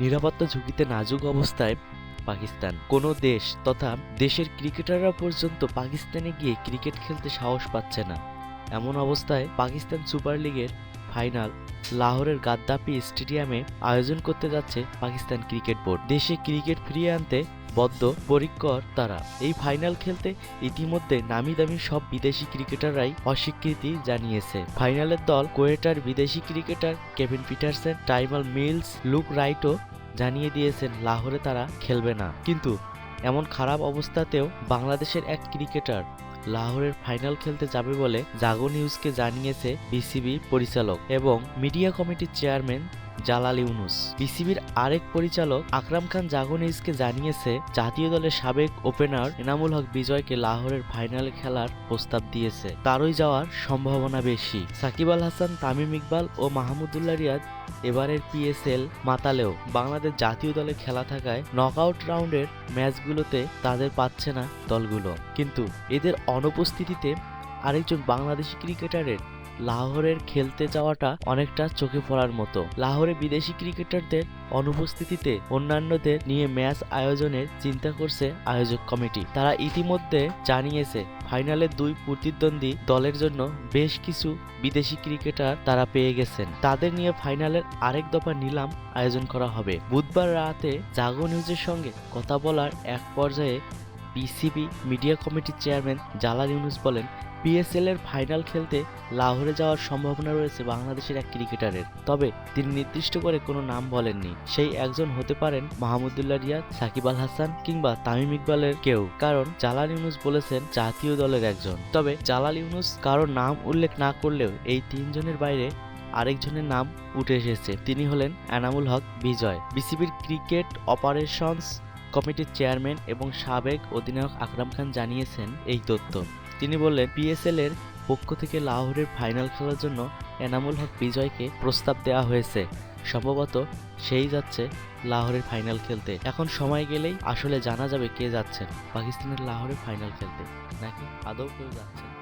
নিরাপত্তা ঝুঁকিতে নাজুক অবস্থায় পাকিস্তান। কোন দেশ তথা দেশের ক্রিকেটাররা পর্যন্ত পাকিস্তানে গিয়ে ক্রিকেট খেলতে সাহস পাচ্ছে না। এমন অবস্থায় পাকিস্তান সুপার লিগের ফাইনাল লাহোরের গাদ্দাফি স্টেডিয়ামে আয়োজন করতে যাচ্ছে পাকিস্তান ক্রিকেট বোর্ড। দেশে ক্রিকেট ফিরিয়ে আনতে বদ্ধ, পরিকর তারা। এই ফাইনাল খেলতে ইতিমধ্যে নামি দামি সব বিদেশি ক্রিকেটাররাই অস্বীকৃতি জানিয়েছে। ফাইনালের দল কোয়েটার বিদেশি cricketer Kevin Pietersen Tymal Mills, Luke রাইটও জানিয়ে দিয়েছেন, লাহোরে তারা খেলবে না। কিন্তু এমন খারাপ অবস্থাতেও বাংলাদেশের এক ক্রিকেটার লাহোরের ফাইনাল খেলতে যাবে বলে জাগো নিউজকে জানিয়েছে বিসিবি পরিচালক এবং মিডিয়া কমিটির চেয়ারম্যান জালাল ইউনুস। বিসিবির আরেক পরিচালক আকরাম খান জাগনিজকে জানিয়েছে, জাতীয় দলের সাবেক ওপেনার এনামুল হক বিজয়কে লাহোরের ফাইনালে খেলার প্রস্তাব দিয়েছে। তারই যাওয়ার সম্ভাবনা বেশি। সাকিব আল হাসান, তামিম ইকবাল ও মাহমুদুল্লাহ রিয়াদ এবারের পিএসএল মাতালেও বাংলাদেশ জাতীয় দলে খেলা থাকায় নকআউট রাউন্ডের ম্যাচগুলোতে তাদের পাচ্ছে না দলগুলো। কিন্তু এদের অনুপস্থিতিতে আরেকজন বাংলাদেশি ক্রিকেটারের লাহোরের খেলতে যাওয়াটা অনেকটা চোখে পড়ার মতো। লাহোরে বিদেশি ক্রিকেটারদের অনুপস্থিতিতে অন্যান্যদের নিয়ে ম্যাচ আয়োজনের চিন্তা করছে আয়োজক কমিটি। তারা ইতিমধ্যে জানিয়েছে, ফাইনালে দুই প্রতিদ্বন্দ্বী দলের জন্য বেশ কিছু বিদেশি ক্রিকেটার তারা পেয়ে গেছেন। তাদের নিয়ে ফাইনালের আরেক দফা নিলাম আয়োজন করা হবে। বুধবার রাতে জাগো নিউজের সঙ্গে কথা বলার এক পর্যায়ে বিসিবি মিডিয়া কমিটির চেয়ারম্যান জালাল ইউনুস বলেন, পিএসএল এর ফাইনাল খেলতে লাহোরে যাওয়ার সম্ভাবনা রয়েছে বাংলাদেশের এক ক্রিকেটারের। তবে তিনি নির্দিষ্ট করে কোনো নাম বলেননি। সেই একজন হতে পারেন মাহমুদুল্লাহ রিয়াদ, সাকিব আল হাসান কিংবা তামিম ইকবালের কেউ, কারণ জালাল ইউনুস বলেছেন জাতীয় দলের একজন। তবে জালাল ইউনুস কারও নাম উল্লেখ না করলেও এই তিনজনের বাইরে আরেকজনের নাম উঠে এসেছে। তিনি হলেন এনামুল হক বিজয়। বিসিবির ক্রিকেট অপারেশনস কমিটির চেয়ারম্যান এবং সাবেক অধিনায়ক আকরাম খান জানিয়েছেন এই তথ্য। তিনি বললেন, পিএসএল এর পক্ষ থেকে লাহোরের ফাইনাল খেলার জন্য এনামুল হক বিজয়কে প্রস্তাব দেওয়া হয়েছে। সম্ভবত সেই যাচ্ছে লাহোরের ফাইনাল খেলতে। এখন সময় গেলেই আসলে জানা যাবে কে যাচ্ছেন। পাকিস্তানের লাহোরের ফাইনাল খেলতে। নাকি আদৌ কেউ যাচ্ছেন?